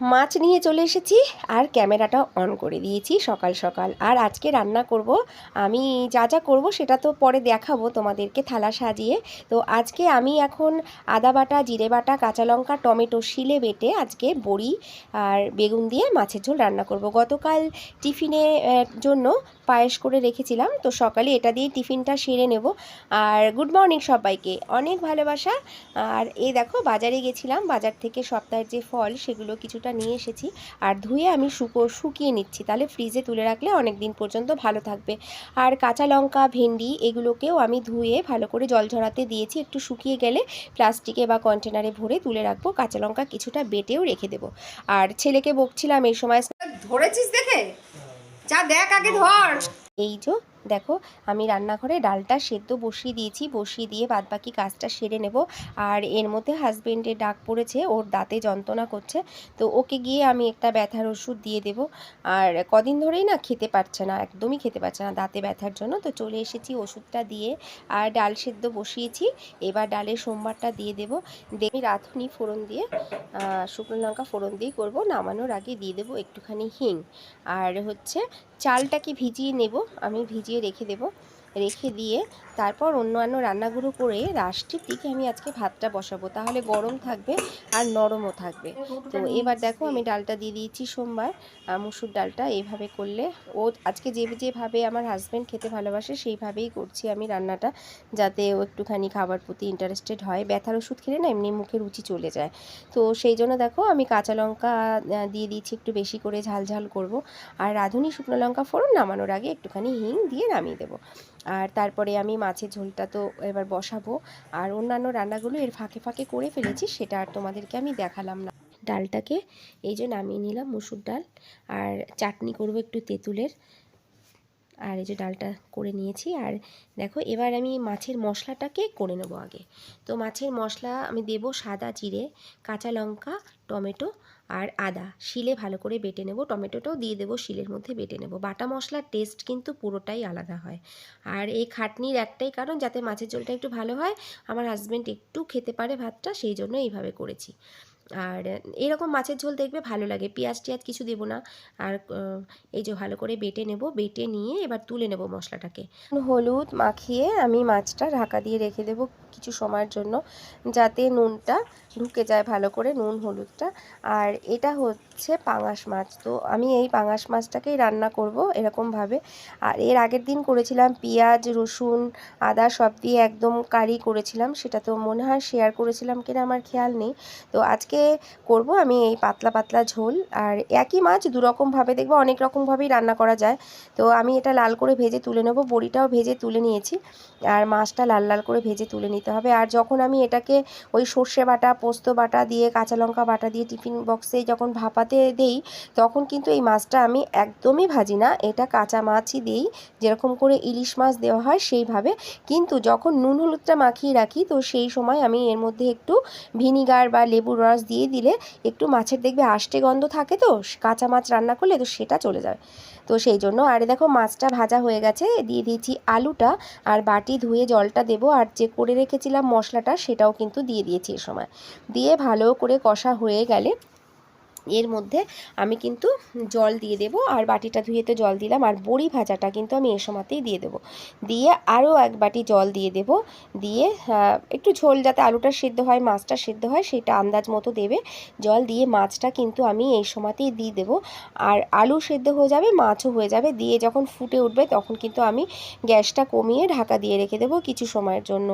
মাছ নিয়ে চলে এসেছি আর ক্যামেরাটা অন করে দিয়েছি সকাল সকাল। আর আজকে রান্না করব, আমি যা যা করব সেটা তো পরে দেখাবো তোমাদেরকে থালা সাজিয়ে। তো আজকে আমি এখন আদা বাটা, জিরে বাটা, কাঁচা লঙ্কা, টমেটো শিলে বেটে আজকে বড়ি আর বেগুন দিয়ে মাছের ঝোল রান্না করব। গতকাল টিফিনে জন্য পায়েস করে রেখেছিলাম, তো সকালে এটা দিয়ে টিফিনটা সেরে নেব। আর গুড মর্নিং সবাইকে, অনেক ভালোবাসা। আর এই দেখো, বাজারে গেছিলাম, বাজার থেকে সপ্তাহের যে ফল সেগুলো কিছুটা নিয়ে এসেছি আর ধুয়ে আমি শুকো শুকিয়ে নিচ্ছি। তাহলে ফ্রিজে তুলে রাখলে অনেক দিন পর্যন্ত ভালো থাকবে। আর কাঁচা লঙ্কা ভেন্ডি এগুলোকেও আমি ধুয়ে ভালো করে জল ঝরাতে দিয়েছি। একটু শুকিয়ে গেলে প্লাস্টিকে বা কন্টেনারে ভরে তুলে রাখব। কাঁচা লঙ্কা কিছুটা বেটেও রেখে দেবো। আর ছেলেকে বকছিলাম এই সময়। ধরেছিস দেখে? যা দেখ আগে ধর। এই যে দেখো, আমি রান্নাঘরে ডালটা সেদ্ধ বসিয়ে দিয়েছি, বসিয়ে দিয়ে বাদবাকি কাজটা সেরে নেব। আর এর মধ্যে হাজবেন্ডের ডাক পড়েছে, ওর দাঁতে যন্ত্রণা করছে, তো ওকে গিয়ে আমি একটা ব্যথার ওষুধ দিয়ে দেব। আর কদিন ধরেই না খেতে পারছে না, একদমই খেতে পারছে না দাঁতে ব্যথার জন্য, তো চলে এসেছি ওষুধটা দিয়ে। আর ডাল সেদ্ধ বসিয়েছি, এবার ডালের সোমবারটা দিয়ে দেব। দেখি রাঁধুনি ফোড়ন দিয়ে শুকনো লঙ্কা ফোড়ন দিয়ে করব, নামানোর আগে দিয়ে দেবো একটুখানি হিং। আর হচ্ছে চালটাকে ভিজিয়ে নেব, আমি ভিজিয়ে রেখে দেব। রেখে দিয়ে তারপর অন্যান্য রান্নাগুলো করে লাস্টের দিকে আমি আজকে ভাতটা বসাবো। তাহলে গরম থাকবে আর নরমও থাকবে। তো এবার দেখো আমি ডালটা দিয়ে দিয়েছি সোমবার। মুসুর ডালটা এইভাবে করলে ও আজকে যে যেভাবে আমার হাজব্যান্ড খেতে ভালোবাসে সেইভাবেই করছি আমি রান্নাটা, যাতে ও একটুখানি খাবার প্রতি ইন্টারেস্টেড হয়। ব্যথার ওষুধ খেলে না এমনি মুখে রুচি চলে যায়। তো সেই জন্য দেখো আমি কাঁচা লঙ্কা দিয়ে দিয়েছি একটু বেশি করে ঝাল ঝাল করব। আর রাঁধুনি শুকনো লঙ্কা ফোড়ন নামানোর আগে একটুখানি হিং দিয়ে নামিয়ে দেবো। আর তারপরে আমি মাছের ঝোলটা তো এবার বসাবো। আর অন্যান্য রান্নাগুলো এর ফাঁকে ফাঁকে করে ফেলেছি, সেটা আর তোমাদেরকে আমি দেখালাম না। ডালটাকে এই যে নামিয়ে নিলাম, মুসুর ডাল। আর চাটনি করব একটু তেঁতুলের। আর এই যে ডালটা করে নিয়েছি। আর দেখো, এবার আমি মাছের মশলাটাকে করে নেব আগে। তো মাছের মশলা আমি দেব সাদা জিরে, কাঁচা লঙ্কা, টমেটো আর আদা। শিলে ভালো করে বেটে নেব। টমেটোটাও দিয়ে দেবো, শিলের মধ্যে বেটে নেব। বাটা মশলার টেস্ট কিন্তু পুরোটাই আলাদা হয়। আর এই খাটনির একটাই কারণ, যাতে মাছের ঝোলটা একটু ভালো হয়, আমার হাজব্যান্ড একটু খেতে পারে ভাতটা, সেই জন্য এইভাবে করেছি। আর এরকম মাছের ঝোল দেখবে ভালো লাগে। পেঁয়াজ টিয়াজ কিছু দেবো না। আর এই যে ভালো করে বেটে নেব, বেটে নিয়ে এবার তুলে নেব মশলাটাকে। হলুদ মাখিয়ে আমি মাছটা ঢাকা দিয়ে রেখে দেবো কিছু সময়ের জন্য, যাতে নুনটা ঢুকে যায় ভালো করে, নুন, হলুদটা। আর এটা হচ্ছে পাঙাশ মাছ। তো আমি এই পাঙাশ মাছটাকেই রান্না করব এরকমভাবে। আর এর আগের দিন করেছিলাম পেঁয়াজ, রসুন, আদা সব দিয়ে একদম কারি করেছিলাম। সেটা তো মনে হয় শেয়ার করেছিলাম কিনা আমার খেয়াল নেই। তো আজকে করব। আমি এই পাতলা পাতলা ঝোল আর একই মাছ দুরকমভাবে দেখব, অনেক রকমভাবেই রান্না করা যায়। তো আমি এটা লাল করে ভেজে তুলে নেব, বড়িটাও ভেজে তুলে নিয়েছি। আর মাছটা লাল লাল করে ভেজে তুলে নিতে হবে। আর যখন আমি এটাকে ওই সর্ষে বাটা, পোস্ত বাটা দিয়ে, কাঁচা লঙ্কা বাটা দিয়ে টিফিন বক্সে যখন ভাপাতে দেই, তখন কিন্তু এই মাছটা আমি একদমই ভাজি না। এটা কাঁচা মাছই দিই, যেরকম করে ইলিশ মাছ দেওয়া হয় সেইভাবে। কিন্তু যখন নুন হলুদটা মাখিয়ে রাখি, তো সেই সময় আমি এর মধ্যে একটু ভিনিগার বা লেবুর রস দিয়ে দিলে একটু মাছের দেখবে আষ্টে গন্ধ থাকে তো, কাঁচা মাছ রান্না করলে তো সেটা চলে যাবে তো সেই জন্য, আর দেখো মাছটা ভাজা হয়ে গেছে, দিয়ে দিয়েছি আলুটা আর বাটি ধুয়ে জলটা দেব আর যে করে রেখেছিলাম মশলাটা সেটাও কিন্তু দিয়ে দিয়েছি এ সময়। দিয়ে ভালো করে কষা হয়ে গেলে এর মধ্যে আমি কিন্তু জল দিয়ে দেবো আর বাটিটা ধুয়ে তো জল দিলাম আর বড়ি ভাজাটা কিন্তু আমি এ সময়তেই দিয়ে দেবো। দিয়ে আরও এক বাটি জল দিয়ে দেবো। দিয়ে একটু ঝোল যাতে আলুটা সেদ্ধ হয়, মাছটা সেদ্ধ হয় সেটা আন্দাজ মতো দেবে। জল দিয়ে মাছটা কিন্তু আমি এই সময়তেই দিয়ে দেবো। আর আলু সেদ্ধ হয়ে যাবে, মাছও হয়ে যাবে। দিয়ে যখন ফুটে উঠবে তখন কিন্তু আমি গ্যাসটা কমিয়ে ঢাকা দিয়ে রেখে দেবো কিছু সময়ের জন্য।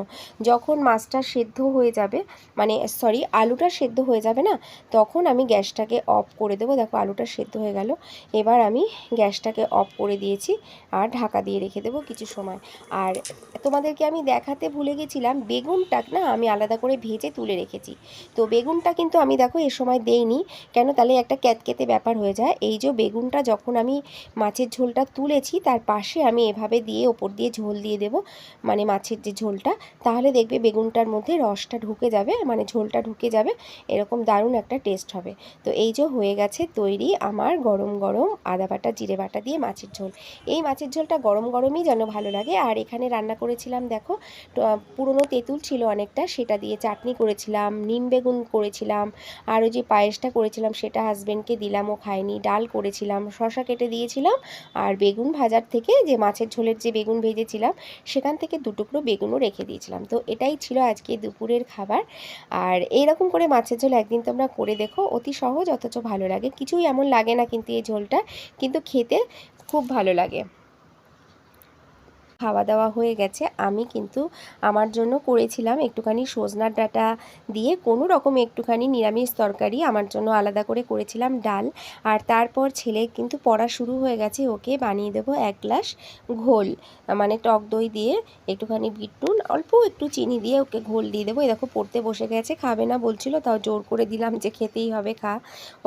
যখন মাছটা সেদ্ধ হয়ে যাবে মানে সরি আলুটা সেদ্ধ হয়ে যাবে না, তখন আমি গ্যাসটাকে অফ করে দেবো। দেখো আলুটা সেদ্ধ হয়ে গেল। এবার আমি গ্যাসটাকে অফ করে দিয়েছি আর ঢাকা দিয়ে রেখে দেবো কিছু সময়। আর তোমাদেরকে আমি দেখাতে ভুলে গেছিলাম, বেগুনটা না আমি আলাদা করে ভেজে তুলে রেখেছি। তো বেগুনটা কিন্তু আমি দেখো এ সময় দেইনি। কেন? তাহলে একটা ক্যাতকেতে ব্যাপার হয়ে যায়। এই যে বেগুনটা যখন আমি মাছের ঝোলটা তুলেছি, তার পাশে আমি এভাবে দিয়ে ওপর দিয়ে ঝোল দিয়ে দেবো মানে মাছের যে ঝোলটা, তাহলে দেখবে বেগুনটার মধ্যে রসটা ঢুকে যাবে মানে ঝোলটা ঢুকে যাবে। এরকম দারুণ একটা টেস্ট হবে। তো এই এই যে হয়ে গেছে তৈরি আমার গরম গরম আদা বাটা, জিরে বাটা দিয়ে মাছের ঝোল। এই মাছের ঝোলটা গরম গরমই যেন ভালো লাগে। আর এখানে রান্না করেছিলাম দেখো পুরনো তেঁতুল ছিল অনেকটা, সেটা দিয়ে চাটনি করেছিলাম, নিম বেগুন করেছিলাম, আর ওই যে পায়েসটা করেছিলাম সেটা হাজবেন্ডকে দিলাম, ও খায়নি, ডাল করেছিলাম শশা কেটে দিয়েছিলাম, আর বেগুন ভাজার থেকে যে মাছের ঝোলের যে বেগুন ভেজেছিলাম, সেখান থেকে দুটুকরো বেগুনও রেখে দিয়েছিলাম। তো এটাই ছিল আজকে দুপুরের খাবার। আর এইরকম করে মাছের ঝোল একদিন তোমরা করে দেখো, অতি সহজ অথচ ভালো লাগে। কিছুই এমন লাগে না কিন্তু এই ঝোলটা। কিন্তু খেতে খুব ভালো লাগে। খাওয়া দাওয়া হয়ে গেছে। আমি কিন্তু আমার জন্য করেছিলাম একটুখানি সজনার ডাঁটা দিয়ে। কোনো রকম একটুখানি নিরামিষ তরকারি আমার জন্য আলাদা করে করেছিলাম ডাল। আর তারপর ছেলে কিন্তু পড়া শুরু হয়ে গেছে, ওকে বানিয়ে দেবো এক গ্লাস ঘোল। মানে টক দই দিয়ে একটুখানি বিট নুন অল্প একটু চিনি দিয়ে ওকে ঘোল দিয়ে দেবো। এই দেখো পড়তে বসে গেছে, খাবে না বলছিল, তাও জোর করে দিলাম যে খেতেই হবে, খা।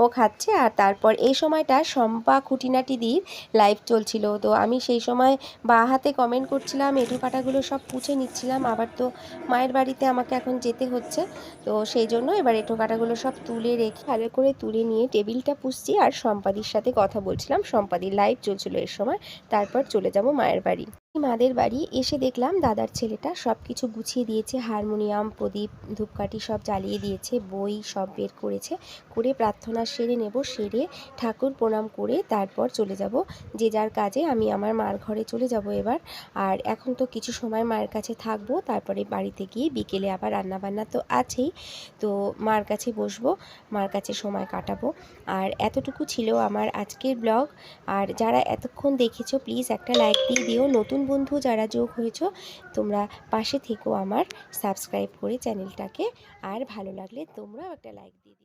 ও খাচ্ছে আর তারপর এই সময়টা শম্পা খুঁটিনাটি দির লাইভ চলছিল। তো আমি সেই সময় বা হাতে কমেন্ট করছিলাম এঁটো কাটাগুলো সব পুছে নিচ্ছিলাম। আবার তো মায়ের বাড়িতে আমাকে এখন যেতে হচ্ছে। তো সেই জন্য এবার এঁটো কাটাগুলো সব তুলে রেখে ভালো করে তুলে নিয়ে টেবিলটা পুষছি আর সম্পাদির সাথে কথা বলছিলাম। সম্পাদির লাইভ চলছিল এর সময়, তারপর চলে যাব মায়ের বাড়ি। মাদের বাড়ি এসে দেখলাম দাদার ছেলেটা সব কিছু গুছিয়ে দিয়েছে, হারমোনিয়াম, প্রদীপ, ধূপকাঠি সব জ্বালিয়ে দিয়েছে, বই সব বের করেছে, করে প্রার্থনা সেরে নেব, সেরে ঠাকুর প্রণাম করে তারপর চলে যাব। যে যার কাজে আমি আমার মার ঘরে চলে যাব এবার। আর এখন তো কিছু সময় মায়ের কাছে থাকব, তারপরে বাড়িতে গিয়ে বিকেলে আবার রান্নাবান্না তো আছেই, তো মার কাছে বসবো, মার কাছে সময় কাটাবো। আর এতটুকু ছিল আমার আজকের ব্লগ। আর যারা এতক্ষণ দেখেছ, প্লিজ একটা লাইক দিয়ে দিও, নতুন বন্ধু, যারা যোগ হয়েছ, তোমরা পাশে থেকেও আমার সাবস্ক্রাইব করে চ্যানেলটাকে আর ভালো লাগলে তোমরাও একটা লাইক দিয়ে